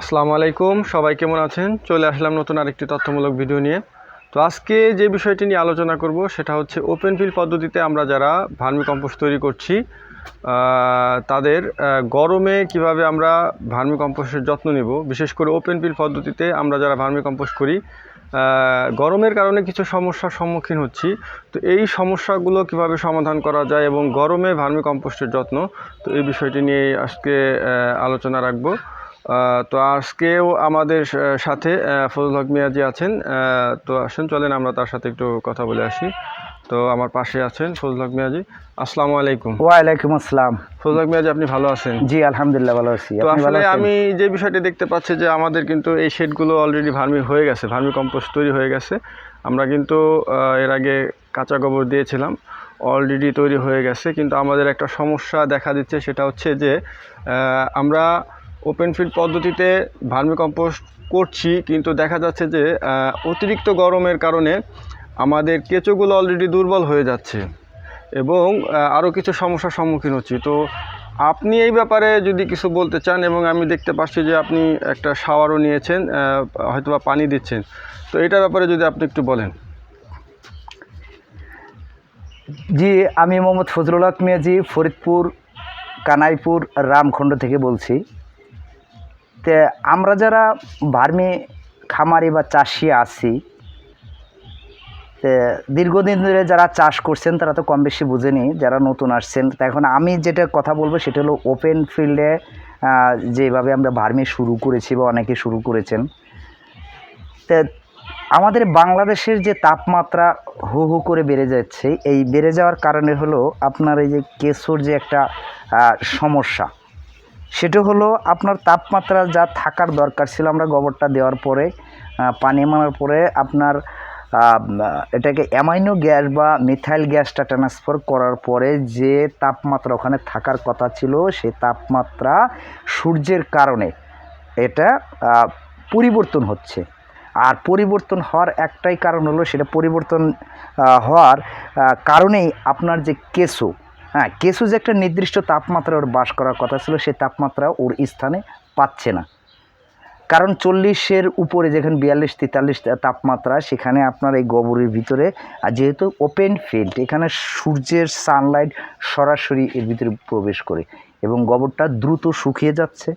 আসসালামু আলাইকুম, সবাই কেমন আছেন? চলে আসলাম নতুন আরেকটি তথ্যমূলক ভিডিও নিয়ে। তো আজকে যে বিষয়টি নিয়ে আলোচনা করব, সেটা হচ্ছে ওপেন ফিল পদ্ধতিতে আমরা যারা ভার্মি কম্পোস্ট তৈরি করছি তাদের গরমে কীভাবে আমরা ভার্মি কম্পোস্টের যত্ন নিব। বিশেষ করে ওপেন ফিল পদ্ধতিতে আমরা যারা ভার্মি কম্পোস্ট করি গরমের কারণে কিছু সমস্যার সম্মুখীন হচ্ছি। তো এই সমস্যাগুলো কীভাবে সমাধান করা যায় এবং গরমে ভার্মি কম্পোস্টের যত্ন? তো এই বিষয়টি নিয়ে আজকে আলোচনা রাখব। তো আজকেও আমাদের সাথে ফজল হক মিয়াজি আছেন। আহ, তো আসেন চলেন আমরা তার সাথে একটু কথা বলে আসি। তো আমার পাশে আছেন ফজল হক মিয়াজি আসসালামু আলাইকুম। ওয়ালাইকুম আসসালাম। ফজল হক মিয়াজি আপনি ভালো আছেন? জি আলহামদুলিল্লাহ ভালো আছি। তো আসলে আমি যে বিষয়টি দেখতে পাচ্ছি যে আমাদের কিন্তু এই শেডগুলো অলরেডি ভার্মি হয়ে গেছে ভার্মি কম্পোস্ট তৈরি হয়ে গেছে। আমরা কিন্তু এর আগে কাঁচা গোবর দিয়েছিলাম অলরেডি তৈরি হয়ে গেছে। কিন্তু আমাদের একটা সমস্যা দেখা দিচ্ছে সেটা হচ্ছে যে আমরা ওপেন ফিল্ড পদ্ধতিতে ভার্মি কম্পোস্ট করছি, কিন্তু দেখা যাচ্ছে যে অতিরিক্ত গরমের কারণে আমাদের কেঁচোগুলো অলরেডি দুর্বল হয়ে যাচ্ছে এবং আরও কিছু সমস্যার সম্মুখীন হচ্ছি। তো আপনি এই ব্যাপারে যদি কিছু বলতে চান এবং আমি দেখতে পাচ্ছি যে আপনি একটা শাওয়ারও নিয়েছেন হয়তোবা পানি দিচ্ছেন, তো এটার ব্যাপারে যদি আপনি একটু বলেন। জি, আমি মোহাম্মদ ফজলুল হক মিয়াজি, ফরিদপুর, কানাইপুর, রামখণ্ড থেকে বলছি। তে আমরা যারা ভার্মি খামারি বা চাষি আছি দীর্ঘদিন ধরে যারা চাষ করছেন তারা তো কম বেশি বুঝেনি, যারা নতুন আসছেন। তা এখন আমি যেটা কথা বলব সেটা হলো ওপেন ফিল্ডে যেভাবে আমরা ভার্মি শুরু করেছি বা অনেকে শুরু করেছেন। তা আমাদের বাংলাদেশের যে তাপমাত্রা হু হু করে বেড়ে যাচ্ছে, এই বেড়ে যাওয়ার কারণে হলো আপনার এই যে কেশোর যে একটা সমস্যা। সেটা হলো আপনার তাপমাত্রা যা থাকার দরকার ছিল আমরা গোবরটা দেওয়ার পরে পানি মারার পরে আপনার এটাকে অ্যামাইনো গ্যাস বা মিথাইল গ্যাসটা ট্রান্সফার করার পরে যে তাপমাত্রা ওখানে থাকার কথা ছিল সেই তাপমাত্রা সূর্যের কারণে এটা পরিবর্তন হচ্ছে। আর পরিবর্তন হওয়ার একটাই কারণ হলো সেটা পরিবর্তন হওয়ার কারণেই আপনার যে কেঁচো হ্যাঁ কেঁচো যে একটা নির্দিষ্ট তাপমাত্রা ওর বাস করার কথা ছিল, সেই তাপমাত্রা ওর স্থানে পাচ্ছে না। কারণ চল্লিশের উপরে যেখানে বিয়াল্লিশ, তেতাল্লিশ তাপমাত্রা, সেখানে আপনার এই গোবরের ভিতরে, আর যেহেতু ওপেন ফিল্ড এখানে সূর্যের সানলাইট সরাসরি এর ভিতরে প্রবেশ করে এবং গোবরটা দ্রুত শুকিয়ে যাচ্ছে।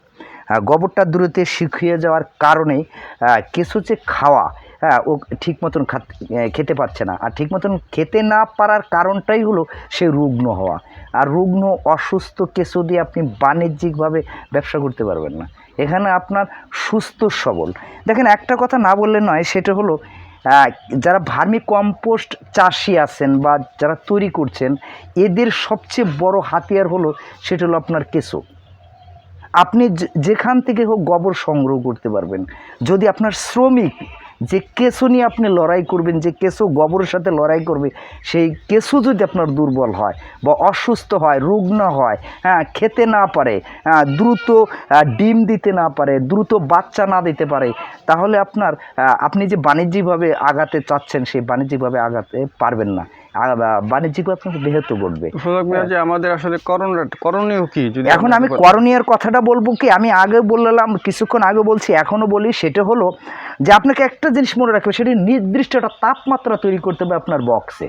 গোবরটা দ্রুত শুকিয়ে যাওয়ার কারণে কিছু যে খাওয়া হ্যাঁ ও ঠিক মতন খাত- পারছে না। আর ঠিক মতন খেতে না পারার কারণটাই হলো সে রুগ্ন হওয়া। আর রুগ্ন অসুস্থ কেঁচো দিয়ে আপনি বাণিজ্যিকভাবে ব্যবসা করতে পারবেন না। এখানে আপনার সুস্থ সবল। দেখেন, একটা কথা না বললে নয়, সেটা হলো যারা ভার্মি কম্পোস্ট চাষি আছেন বা যারা তৈরি করছেন, এদের সবচেয়ে বড় হাতিয়ার হলো, সেটা হলো আপনার কেঁচো আপনি যেখান থেকে হোক গোবর সংগ্রহ করতে পারবেন। যদি আপনার শ্রমিক যে কেঁচো নিয়ে আপনি লড়াই করবেন যে কেঁচো গোবরের সাথে লড়াই করবে সেই কেঁচো যদি আপনার দুর্বল হয় বা অসুস্থ হয় রুগ্ন হয় হ্যাঁ খেতে না পারে হ্যাঁ, দ্রুত ডিম দিতে না পারে দ্রুত বাচ্চা না দিতে পারে তাহলে আপনার আপনি যে বাণিজ্যিকভাবে আগাতে চাচ্ছেন সেই বাণিজ্যিকভাবে আগাতে পারবেন না। বাণিজ্যিকভাবে ব্যাহত ঘটবে ফজল মিয়াজি আমাদের আসলে করণীয় কি যদি এখন আমি। করণীয়র কথাটা বলব কি? আমি আগে বললাম কিছুক্ষণ আগে বলছি এখনও বলি সেটা হলো যে আপনাকে একটা জিনিস মনে রাখবে সেটা নির্দিষ্ট একটা তাপমাত্রা তৈরি করতে হবে আপনার বক্সে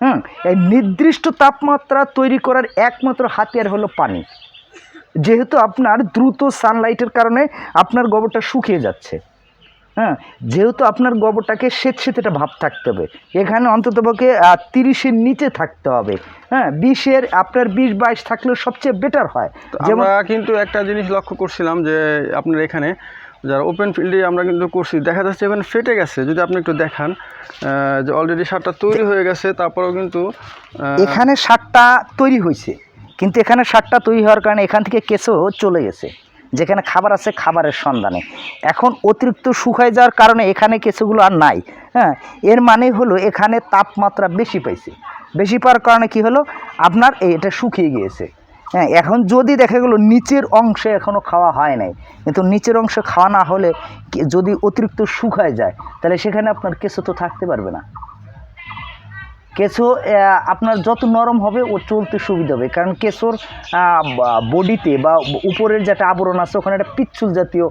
হুম? এই নির্দিষ্ট তাপমাত্রা তৈরি করার একমাত্র হাতিয়ার হলো পানি। যেহেতু আপনার দ্রুত সানলাইটের কারণে আপনার গোবরটা শুকিয়ে যাচ্ছে। হ্যাঁ যেহেতু আপনার গোবরটাকে স্বেত একটা ভাব থাকতে হবে। এখানে অন্ততপক্ষে তিরিশের নিচে থাকতে হবে। হ্যাঁ বিশের আপনার বিশ বাইশ থাকলেও সবচেয়ে বেটার হয়। যেমন কিন্তু একটা জিনিস লক্ষ্য করছিলাম যে আপনার এখানে যারা ওপেন ফিল্ডে আমরা কিন্তু করছি দেখা যাচ্ছে এখানে ফেটে গেছে। যদি আপনি একটু দেখান যে অলরেডি সারটা তৈরি হয়ে গেছে তারপরেও কিন্তু এখানে সারটা তৈরি হয়েছে। কিন্তু এখানে সারটা তৈরি হওয়ার কারণে এখান থেকে কেঁচো চলে গেছে। যেখানে খাবার আছে, খাবারের সন্ধানে। এখন অতিরিক্ত শুকায় যাওয়ার কারণে এখানে কেঁচোগুলো আর নাই হ্যাঁ? এর মানে হলো এখানে তাপমাত্রা বেশি পাইছে। বেশি পাওয়ার কারণে কি হলো? আপনার এটা শুকিয়ে গিয়েছে হ্যাঁ? এখন যদি দেখা গেলো নিচের অংশে এখনও খাওয়া হয় নাই, কিন্তু নিচের অংশে খাওয়া না হলে যদি অতিরিক্ত শুকায় যায়, তাহলে সেখানে আপনার কেঁচো তো থাকতে পারবে না। কেঁচো আপনার যত নরম হবে, ও চলতে সুবিধা হবে। কারণ কেঁচোর বডিতে বা উপরের যেটা আবরণ আছে, ওখানে একটা পিচ্ছুল জাতীয়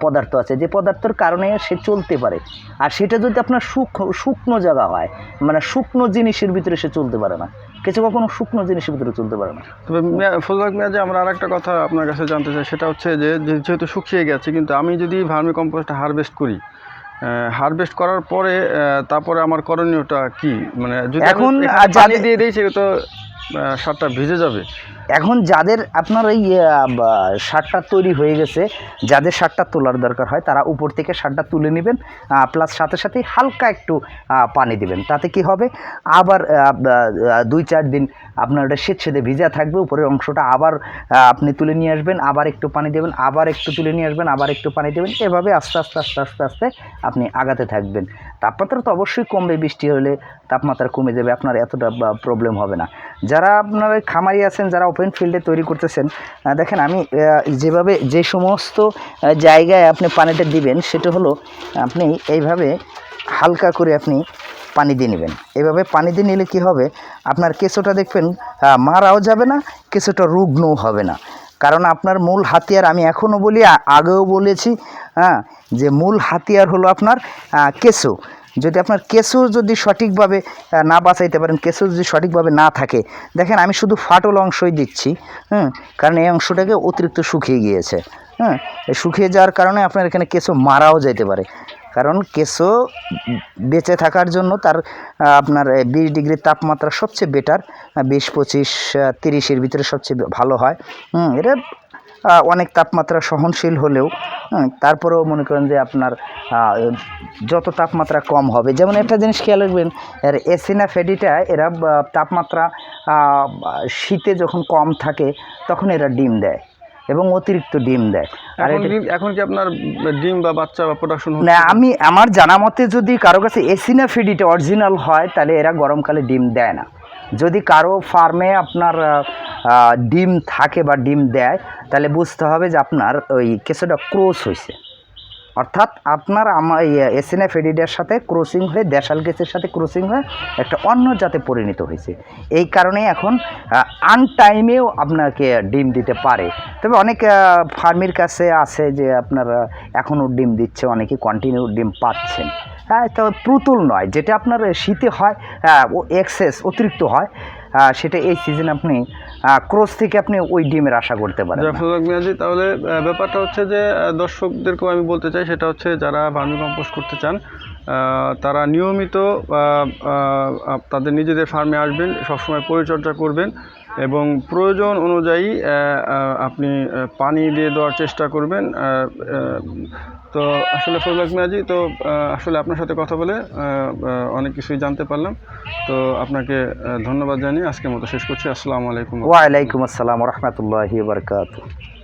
পদার্থ আছে। যে পদার্থের কারণে সে চলতে পারে। আর সেটা যদি আপনার শুকনো শুকনো জায়গা হয় মানে শুকনো জিনিসের ভিতরে সে চলতে পারে না। কেঁচো কখনো শুকনো জিনিসের ভিতরে চলতে পারে না। তবে মিয়া- ফজলাক মিয়াজে আমরা আর একটা কথা আপনার কাছে জানতে চাই, সেটা হচ্ছে যে, যে- যেহেতু শুকিয়ে গেছে, কিন্তু আমি যদি ভার্মি কম্পোস্ট হারভেস্ট করি হারভেস্ট করার পরে তারপরে আমার করণীয়টা কি? মানে যদি এখন, পানি দিয়ে দিই সেটা তো সারটা ভিজে যাবে। এখন যাদের আপনার আহ, সারটা তৈরি হয়ে গেছে যাদের সারটা তোলার দরকার হয় তারা উপর থেকে সারটা তুলে নেবেন প্লাস সাথে সাথে হালকা একটু পানি দিবেন। তাতে কি হবে? আবার দুই চার দিন আপনার ওটা সেদ ভিজা থাকবে, উপরের অংশটা আবার আপনি তুলে নিয়ে আসবেন, আবার একটু পানি দেবেন, আবার একটু তুলে নিয়ে আসবেন, আবার একটু পানি দেবেন, এভাবে আস্তে আস্তে আস্তে আস্তে আস্তে আপনি আগাতে থাকবেন। তাপমাত্রা তো অবশ্যই কমবে, বৃষ্টি হলে তাপমাত্রা কমে যাবে, আপনার এতটা প্রবলেম হবে না। যারা আপনার খামারি আছেন, যারা ওপেন ফিল্ডে তৈরি করতেছেন দেখেন আমি যেভাবে, যে সমস্ত জায়গায় আপনি পানিটা দিবেন, সেটা হলো আপনি এইভাবে হালকা করে আপনি পানি দিয়ে নেবেন। এভাবে পানি দিয়ে নিলে কি হবে? আপনার কেঁচোটা দেখবেন মারাও যাবে না, কেঁচোটা রুগ্নও হবে না। কারণ আপনার মূল হাতিয়ার, আমি এখনও বলি আগেও বলেছি হ্যাঁ যে মূল হাতিয়ার হলো আপনার কেঁচো। যদি আপনার কেঁচো যদি সঠিকভাবে না বাঁচাইতে পারেন, কেঁচো যদি সঠিকভাবে না থাকে, দেখেন আমি শুধু ফাটল অংশই দিচ্ছি, হুম, কারণ এই অংশটাকে অতিরিক্ত শুকিয়ে গিয়েছে হ্যাঁ শুকিয়ে যাওয়ার কারণে আপনার এখানে কেঁচো মারাও যেতে পারে। কারণ কেঁচো বেঁচে থাকার জন্য তার আপনার বিশ ডিগ্রি তাপমাত্রা সবচেয়ে বেটার বিশ, পঁচিশ তিরিশের ভিতরে সবচেয়ে ভালো হয়। এটা অনেক তাপমাত্রা সহনশীল হলেও তারপরেও মনে করেন যে আপনার যত তাপমাত্রা কম হবে। যেমন একটা জিনিস খেয়াল রাখবেন, এর এসিনা ফেডিটা এরা তাপমাত্রা শীতে যখন কম থাকে, তখন এরা ডিম দেয়। এবং অতিরিক্ত ডিম দেয়। আর এখন কি? আপনার ডিম বা বাচ্চা বা প্রোডাকশন না আমি আমার জানা মতে যদি কারও কাছে এসিনা ফিডিটা অরিজিনাল হয় তাহলে এরা গরমকালে ডিম দেয় না। যদি কারও ফার্মে আপনার ডিম থাকে বা ডিম দেয় তাহলে বুঝতে হবে যে আপনার ওই কেঁচোটা ক্রোস হয়েছে। অর্থাৎ আপনার আমার এসিনা ফেডিডার সাথে ক্রসিং হয়ে দেশাল কেসের সাথে ক্রসিং হয়ে একটা অন্য জাতে পরিণত হয়েছে। এই কারণে এখন আনটাইমেও আপনাকে ডিম দিতে পারে। তবে অনেক ফার্মির কাছে আছে যে আপনার এখনও ডিম দিচ্ছে অনেকে কন্টিনিউ ডিম পাচ্ছেন। হ্যাঁ তো প্রতুল নয় যেটা আপনার শীতে হয় হ্যাঁ, ও এক্সেস অতিরিক্ত হয় সেটা এই সিজন আপনি ক্রস থেকে আপনি ওই ডিমের আশা করতে পারেন না। জাফরুল্লাহ মিয়াজি তাহলে ব্যাপারটা হচ্ছে যে দর্শকদেরকেও আমি বলতে চাই, সেটা হচ্ছে যারা ভার্মি কম্পোস্ট করতে চান তারা নিয়মিত তাদের নিজেদের ফার্মে আসবেন, সবসময় পরিচর্যা করবেন এবং প্রয়োজন অনুযায়ী আপনি পানি দিয়ে দেওয়ার চেষ্টা করবেন। তো আসলে ফজলাক মিয়াজি, তো আসলে আপনার সাথে কথা বলে অনেক কিছুই জানতে পারলাম। তো আপনাকে ধন্যবাদ জানিয়ে আজকের মতো শেষ করছি। আসসালামু আলাইকুম। ওয়ালাইকুম আসসালাম রহমতুল্লাহি বারকাত